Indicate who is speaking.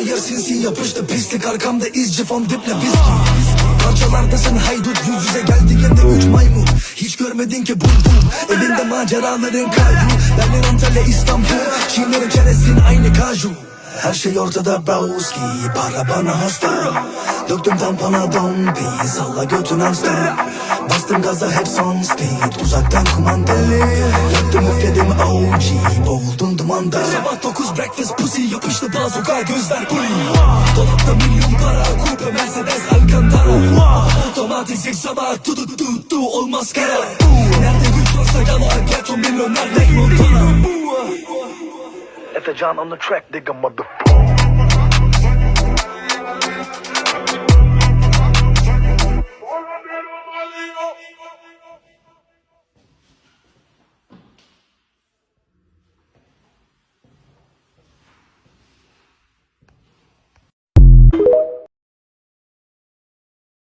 Speaker 1: Her yer sinsi yapıştı pislik arkamda izci fon diple viski Parçalardasın haydut yüz yüze geldiğinde üç maymun. Hiç görmedin ki bul bul Evinde maceraların kaydu Berlin Antalya İstanbul Çiğnerim çerezin aynı kaju her şey ortada browski Para bana hasta. Döktüm tampona dombi Salla götün hasta. Bastım gaza hep son speed Uzaktan kumanda. Yaktım üfledim OG Boğuldum dumanda. Sabah 9 breakfast pussy Yapıştı bazuka gözler. Puli Dolapta milyon para Coupe Mercedes Alcantara. Otomatik zil sabah Tu tu tu tu olmaz kara Nerede güç varsa gala Ghetto milyoner That
Speaker 2: John on the track, they go motherfucker.